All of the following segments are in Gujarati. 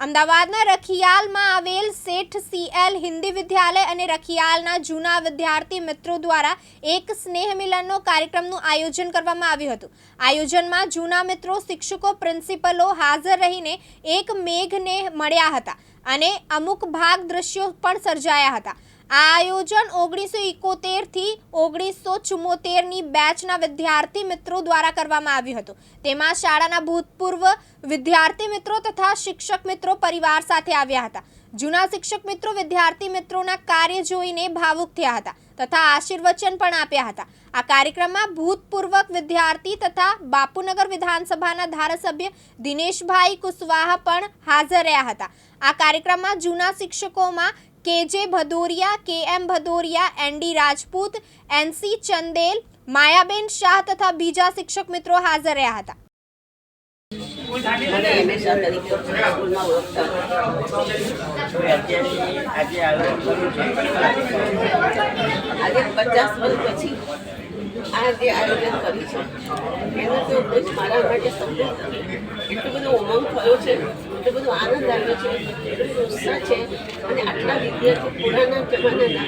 અમદાવાદના રખિયાલમાં આવેલ શેઠ સીએલ હિન્દી વિદ્યાલય અને રખિયાલના જૂના વિદ્યાર્થી મિત્રો દ્વારા એક સ્નેહ મિલનનો કાર્યક્રમનું આયોજન કરવામાં આવ્યું હતું. આયોજનમાં જૂના મિત્રો, શિક્ષકો, પ્રિન્સિપલો હાજર રહીને એક મેઘને મળ્યા હતા અને અમુક ભાગ દ્રશ્યો પણ સર્જાયા હતા. આ આયોજન ઓગણીસો ઇકોતેરથી ઓગણીસો ચુમ્મોતેરની બેચના વિદ્યાર્થી મિત્રો દ્વારા કરવામાં આવ્યું હતું. તેમાં શાળાના ભૂતપૂર્વ વિદ્યાર્થી મિત્રો તથા શિક્ષક મિત્રો પરિવાર સાથે આવ્યા હતા. જૂના શિક્ષક મિત્રો વિદ્યાર્થી મિત્રોના કાર્ય જોઈને ભાવુક થયા હતા તથા આશીર્વચન પણ આપ્યા હતા. આ કાર્યક્રમમાં ભૂતપૂર્વક વિદ્યાર્થી તથા બાપુનગર વિધાનસભાના ધારાસભ્ય દિનેશભાઈ કુશવાહા પણ હાજર રહ્યા હતા. આ કાર્યક્રમમાં જૂના શિક્ષકોમાં K J Bhadoria K M Bhadoria, N D Rajput, N C Chandel, Mayaben Shah તથા બીજા શિક્ષક મિત્રો હાજર રહ્યા હતા. મને હંમેશા જે ઉમંગ થયો છે. એટલો બધો આનંદ આવ્યો છે એટલો ઉત્સાહ છે. અને આટલા વિદ્યાર્થીઓ પુરાના જમાનાના.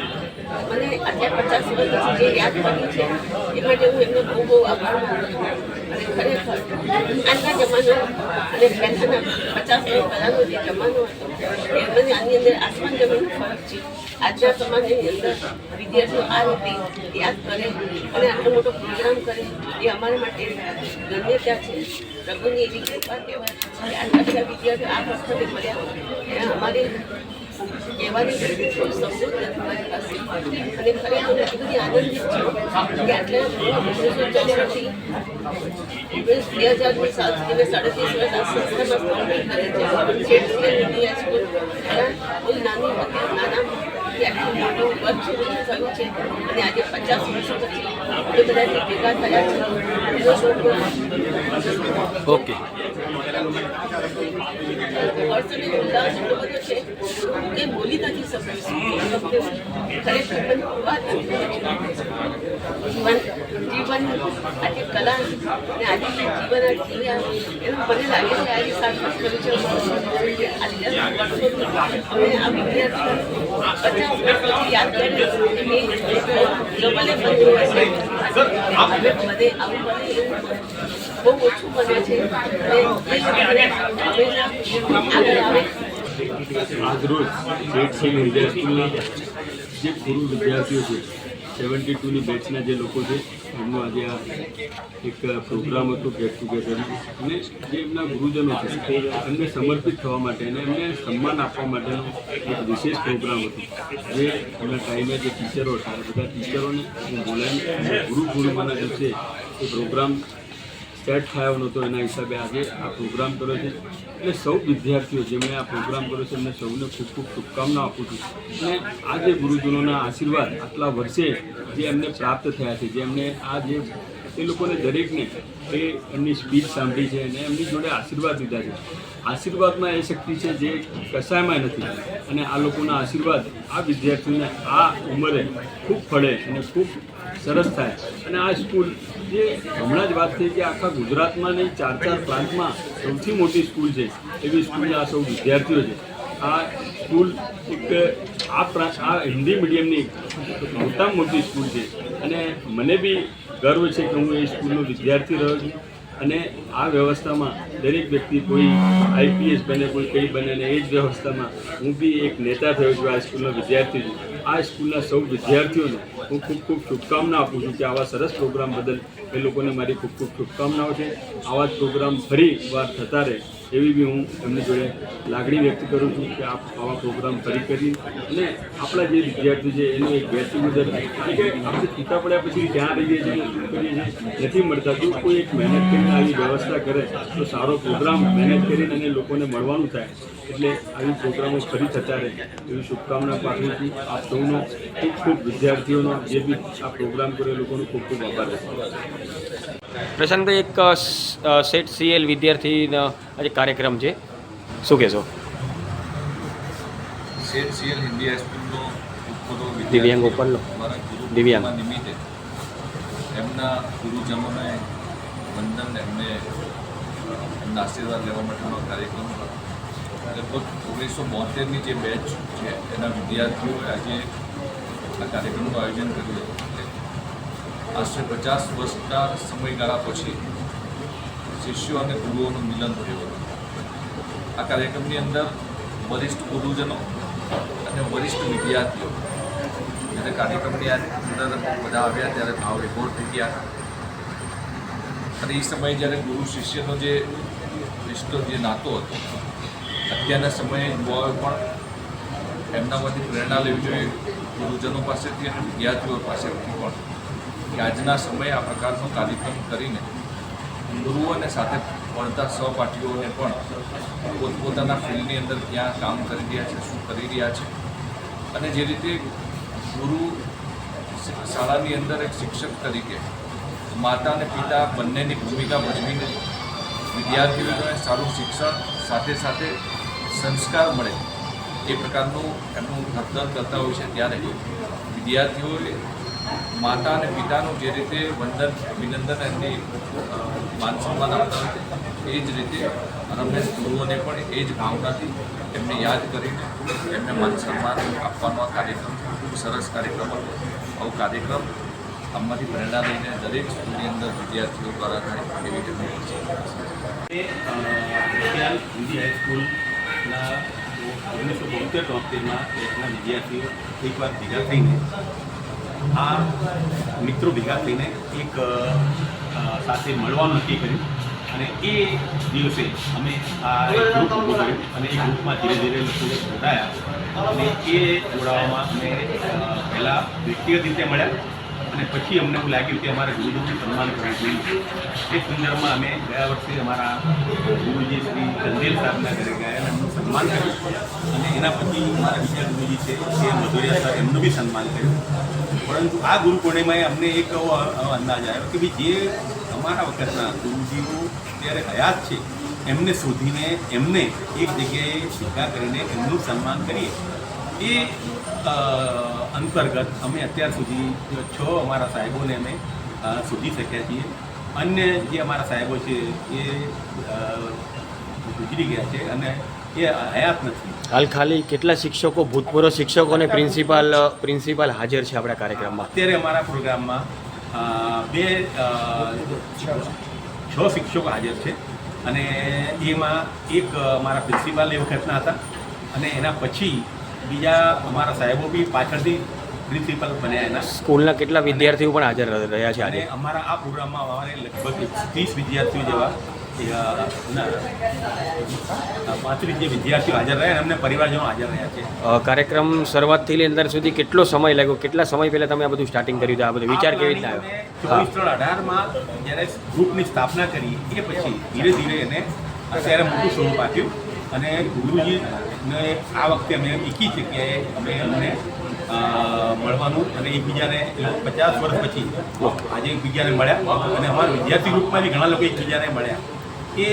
મને આટલા પચાસ વર્ષ જે યાદ કર્યું છે, એ માટે હું એમનો બહુ બહુ આભાર માનું છું. અને ખરેખર, આજના જમાનો અને પહેલાંના પચાસ વર્ષ પહેલાંનો જે જમાનો હતો, એ મને આની અંદર આસમાન જમીનનો ફરક છે. આજના સમાજની અંદર વિદ્યાર્થીઓ આ રીતે યાદ કરે અને આટલો મોટો પ્રોગ્રામ કરે એ અમારા માટે ધન્યતા છે? પ્રભુની એવી કૃપા કહેવાય. વિદ્યાર્થીઓ આ વખતે મળ્યા અમારી કહેવાની શબ્દો નથી અને ખરેખર છું કે આટલા ઓગણીસો ઓગણીસ બે હજારની સાતથી મેં સાડત્રીસ વર્ષ આ સ્કૂલ એના કોઈ નાની નાના થી આટલું મોટું વર્ગ થયું છે અને આજે પચાસ વર્ષો પછી એ બધા ભેગા થયા છે ઓકે વર્ષોની ઉલ્લાસ છે કે બોલી નથી શકતી જીવન આજે કલા અને આજે જીવન જીવ્યા એનું મને લાગે છે આજે વર્ષોથી આ વિદ્યાર્થીઓ બહુ ઓછું બને જે પૂર્વ વિદ્યાર્થીઓ છે સેવન્ટી ટુની બેચના જે લોકો છે એમનો આજે આ એક પ્રોગ્રામ હતો ગેટ ટુગેધર અને જે એમના ગુરુજનો છે એમને સમર્પિત થવા માટે અને એમને સન્માન આપવા માટેનો એક વિશેષ પ્રોગ્રામ હતો. જે એમના ટાઈમે જે ટીચરો હતા બધા ટીચરોને બોલાવીને ગુરુ પૂર્ણિમાના દિવસે એ પ્રોગ્રામ સેટ થયો નહોતો એના હિસાબે આજે આ પ્રોગ્રામ કર્યો છે. એટલે સૌ વિદ્યાર્થીઓ જેમણે આ પ્રોગ્રામ કર્યો છે, એમને સૌને ખૂબ ખૂબ શુભકામના આપું છું. અને આ જે ગુરુજનોના આશીર્વાદ આટલા વર્ષે જે એમને પ્રાપ્ત થયા છે, જે એમને આ જે એ લોકોને દરેકને એ એમની સ્પીચ સાંભળી છે અને એમની જોડે આશીર્વાદ લીધા છે. આશીર્વાદમાં એ શક્તિ છે જે કશાયમાં નથી. અને આ લોકોના આશીર્વાદ આ વિદ્યાર્થીઓને આ ઉંમરે ખૂબ ફળે અને ખૂબ સરસ થાય. અને આ સ્કૂલ જે હમણાં જ વાત થઈ કે આખા ગુજરાતમાં નહીં ચાર ચાર પ્રાંતમાં સૌથી મોટી સ્કૂલ છે. એવી સ્કૂલના આ સૌ વિદ્યાર્થીઓ છે. આ સ્કૂલ એક આ પ્રા આ હિન્દી મીડિયમની મોટામાં મોટી સ્કૂલ છે. અને મને બી ગર્વ છે કે હું એ સ્કૂલનો વિદ્યાર્થી રહ્યો છું. અને આ વ્યવસ્થામાં દરેક વ્યક્તિ કોઈ આઈપીએસ બને, કોઈ કંઈ બને અને એ જ વ્યવસ્થામાં હું બી એક નેતા થયો છું, આ સ્કૂલનો વિદ્યાર્થી છું. આ સ્કૂલના સૌ વિદ્યાર્થીઓને હું ખૂબ ખૂબ શુભકામના આપું છું કે આવા સરસ પ્રોગ્રામ બદલ એ લોકોને મારી ખૂબ ખૂબ શુભકામનાઓ છે. આવા જ પ્રોગ્રામ ફરી વાર થતા રહે. એવી બી હું એમની જોડે લાગણી વ્યક્ત કરું છું કે આપ આવા પ્રોગ્રામ ફરી કરી અને આપણા જે વિદ્યાર્થી છે, એનું એક ટુગેધર એટલે કે આપણે છૂટા પડ્યા પછી ત્યાં રહીએ છીએ કરીએ છીએ, નથી મળતા. જો કોઈ એક મહેનત કરીને આવી વ્યવસ્થા કરે, તો સારો પ્રોગ્રામ મહેનત કરીને અને લોકોને મળવાનું થાય. એટલે આવી પ્રોગ્રામો ફરી થતા રહે. એવી શુભકામના પાઠવું છું. આપ સૌનો, ખૂબ ખૂબ વિદ્યાર્થીઓનો, જે બી આ પ્રોગ્રામ કર્યો એ લોકોનો ખૂબ ખૂબ આભાર રહેશે પ્રશાંતભાઈ એક સેટ સીએલ વિદ્યાર્થીનો આજે કાર્યક્રમ છે. શું કહેશો? સેટ સીએલ હિન્દી હાઈસ્કૂલનો દિવ્યાંગ ઉપરનો. દિવ્યાંગ. નિમિત્તે. એમના ગુરુજનોને વંદન એમને એમના આશીર્વાદ લેવા માટેનો કાર્યક્રમ લગભગ ઓગણીસો બોતેરની જે બેચ છે એના વિદ્યાર્થીઓએ આજે આ કાર્યક્રમનું આયોજન કર્યું હતું. આશરે પચાસ વર્ષના સમયગાળા પછી શિષ્યો અને ગુરુઓનું મિલન થયું હતું. આ કાર્યક્રમની અંદર વરિષ્ઠ ગુરુજનો અને વરિષ્ઠ વિદ્યાર્થીઓ જ્યારે કાર્યક્રમની અંદર બધા આવ્યા ત્યારે ભાવ રેકોર્ડ થઈ ગયા. અને એ સમયે જ્યારે ગુરુ શિષ્યનો જે રિશ્તો જે નાતો હતો, અત્યારના સમયે યુવાઓએ પણ એમનામાંથી પ્રેરણા લેવી જોઈએ. ગુરુજનો પાસેથી અને વિદ્યાર્થીઓ પાસેથી પણ. કે આજના સમયે આ પ્રકારનો કાર્યક્રમ કરીને ગુરુઓને સાથે ભણતા સહપાઠીઓને પણ પોતપોતાના ફિલ્ડની અંદર ક્યાં કામ કરી રહ્યા છે, શું કરી રહ્યા છે અને જે રીતે ગુરુ શાળાની અંદર એક શિક્ષક તરીકે માતા અને પિતા બંનેની ભૂમિકા ભજવીને વિદ્યાર્થીઓને સારું શિક્ષણ, સાથે સાથે સંસ્કાર મળે એ પ્રકારનું એમનું ઘડતર કરતા હોય છે. ત્યારે વિદ્યાર્થીઓએ માતા અને પિતાનું જે રીતે વંદન, અભિનંદન એમની માન સન્માન આપતા એ જ રીતે રમેશ ગુરુઓને પણ એ જ ભાવનાથી એમને યાદ કરીને એમને માન સન્માન આપવાનો આ કાર્યક્રમ ખૂબ સરસ કાર્યક્રમ હતો. આવો કાર્યક્રમ આમાંથી પ્રેરણા લઈને દરેક સ્કૂલની અંદર વિદ્યાર્થીઓ દ્વારા થાય એવી રીતે હિન્દી હાઈસ્કૂલના ઓગણીસો બોતેર તોતેરમાં એકના વિદ્યાર્થીઓ એકવાર ભેગા થઈને આ મિત્રો ભેગા થઈને એક સાથે મળવાનું નક્કી કર્યું. અને એ દિવસે અમે આ એક ગ્રુપ ઊભું કર્યું અને એ ગ્રુપમાં ધીરે ધીરે લોકો જોડાયા. અને એ જોડાવામાં અમે પહેલાં વ્યક્તિગત રીતે મળ્યા અને પછી અમને એવું લાગ્યું કે અમારે ગુરુજીનું સન્માન કરવું જોઈએ. એ સંદર્ભમાં અમે ગયા વર્ષે અમારા ગુરુજી શ્રી ચંદેલ સાહેબના ઘરે ગયા અને એમનું સન્માન કર્યું. અને એના પછી મારા બીજા ગુરુજી છે એ મધુરિયા સાહેબ, એમનું બી સન્માન કર્યું. પરંતુ આ ગુરુ પૂર્ણિમાએ અમને એક એવો અંદાજ આવ્યો કે ભાઈ જે અમારા વખતના ગુરુજીઓ અત્યારે હયાત છે, એમને શોધીને એમને એક જગ્યાએ ભેગા કરીને એમનું સન્માન કરીએ. એ અંતર્ગત અમે અત્યાર સુધી છ અમારા સાહેબોને અમે શોધી શક્યા છીએ. અન્ય જે અમારા સાહેબો છે એ ગુજરી ગયા છે અને એ હયાત નથી. હાલ ખાલી કેટલા શિક્ષકો ભૂતપૂર્વ શિક્ષકો અને પ્રિન્સિપાલ પ્રિન્સિપાલ હાજર છે આપણા કાર્યક્રમમાં? અત્યારે અમારા પ્રોગ્રામમાં બે છ શિક્ષકો હાજર છે. અને એમાં એક અમારા પ્રિન્સિપાલ એ વખતના હતા. અને એના પછી બીજા અમારા સાહેબો બી પાછળથી પ્રિન્સિપાલ બન્યા એના. સ્કૂલના કેટલા વિદ્યાર્થીઓ પણ હાજર રહ્યા છે અને અમારા આ પ્રોગ્રામમાં અમારે લગભગ ત્રીસ વિદ્યાર્થીઓ જેવા પાંત્રીસ જે વિદ્યાર્થીઓ હાજર રહ્યા અને અમને પરિવારજનો હાજર રહ્યા છે. કાર્યક્રમ શરૂઆતથી અંદર સુધી કેટલો સમય લાગ્યો? કેટલા સમય પહેલા તમે આ બધું સ્ટાર્ટિંગ કર્યું આ બધું વિચાર કેવી રીતે આવ્યો? ચોવીસ ત્રણ અઢારમાં જ્યારે ગ્રુપની સ્થાપના કરી એ પછી ધીરે ધીરે એને અત્યારે મોટું સ્વરૂપ આપ્યું. અને ગુરુજીને આ વખતે અમે એકી જગ્યાએ અમે અમને મળવાનું અને એકબીજાને પચાસ વર્ષ પછી આજે એકબીજાને મળ્યા. અને અમારા વિદ્યાર્થી ગ્રુપમાંથી ઘણા લોકો એકબીજાને મળ્યા. એ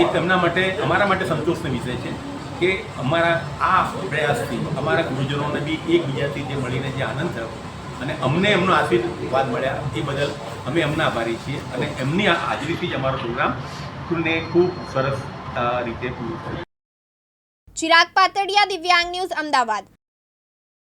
એક એમના માટે, અમારા માટે સંતોષનો વિષય છે કે અમારા આ પ્રયાસથી, અમારા ગુરુજનોને બી એકબીજાથી જે મળીને જે આનંદ થયો અને અમને એમનો આશીર્વાદ મળ્યા એ બદલ અમે એમના આભારી છીએ અને એમની હાજરીથી જ અમારો પ્રોગ્રામ ને ખૂબ સરસ રીતે પૂરું થયો. ચિરાગ પાતળિયા, દિવ્યાંગ ન્યૂઝ, અમદાવાદ.